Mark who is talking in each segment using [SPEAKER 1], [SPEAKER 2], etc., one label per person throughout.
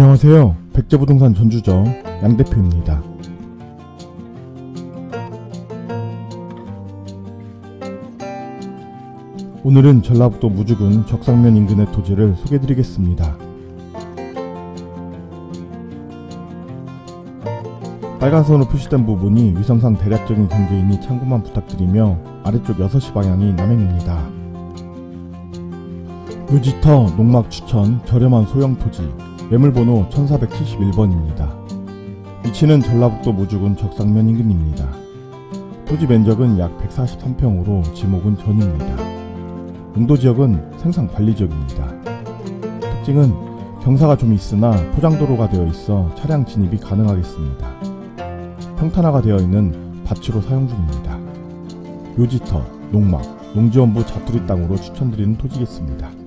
[SPEAKER 1] 안녕하세요. 백제부동산 전주점 양 대표입니다. 오늘은 전라북도 무주군 적상면 인근의 토지를 소개드리겠습니다. 빨간 선으로 표시된 부분이 위성상 대략적인 경계이니 참고만 부탁드리며 아래쪽 6시 방향이 남행입니다. 묘지터 농막 추천 저렴한 소형 토지 매물번호 1471번입니다. 위치는 전라북도 무주군 적상면 인근입니다. 토지 면적은 약 143평으로 지목은 전입니다. 용도 지역은 생산 관리 지역입니다. 특징은 경사가 좀 있으나 포장도로가 되어 있어 차량 진입이 가능하겠습니다. 평탄화가 되어 있는 밭으로 사용 중입니다. 묘지터, 농막, 농지원부 자투리 땅으로 추천드리는 토지겠습니다.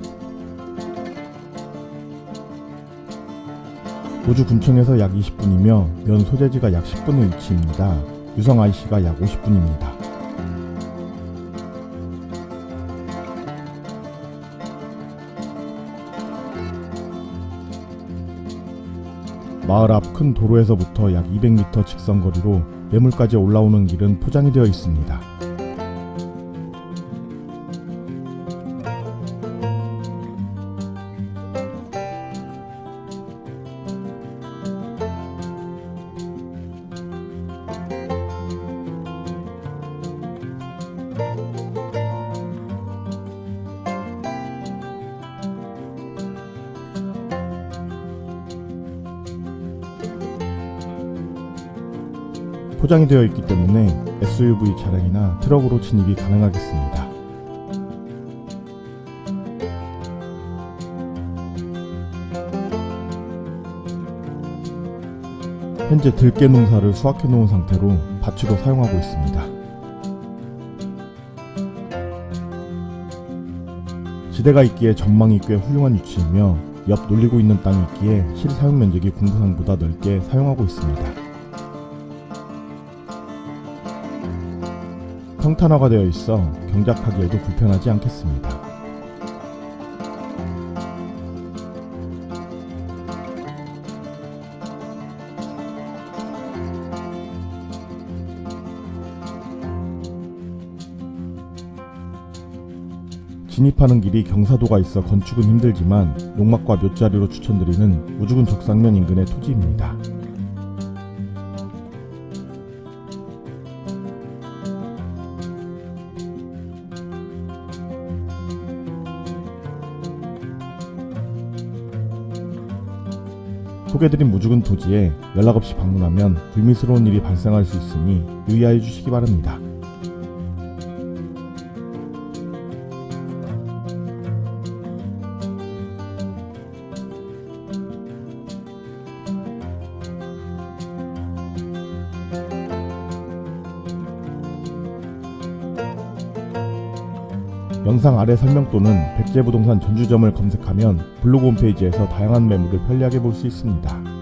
[SPEAKER 1] 우주 군청에서 약 20분이며 면 소재지가 약 10분의 위치입니다. 유성 IC가 약 50분입니다. 마을 앞 큰 도로에서부터 약 200m 직선 거리로 매물까지 올라오는 길은 포장이 되어 있습니다. 포장이 되어 있기 때문에 SUV 차량이나 트럭으로 진입이 가능하겠습니다. 현재 들깨 농사를 수확해 놓은 상태로 밭으로 사용하고 있습니다. 지대가 있기에 전망이 꽤 훌륭한 위치이며 옆 놀리고 있는 땅이 있기에 실 사용 면적이 공부상보다 넓게 사용하고 있습니다. 평탄화가 되어 있어 경작하기에도 불편하지 않겠습니다. 진입하는 길이 경사도가 있어 건축은 힘들지만 농막과 묘자리로 추천드리는 우주군 적상면 인근의 토지입니다. 소개드린 무주군 토지에 연락 없이 방문하면 불미스러운 일이 발생할 수 있으니 유의하여 주시기 바랍니다. 영상 아래 설명 또는 백제부동산 전주점을 검색하면 블로그 홈페이지에서 다양한 매물을 편리하게 볼 수 있습니다.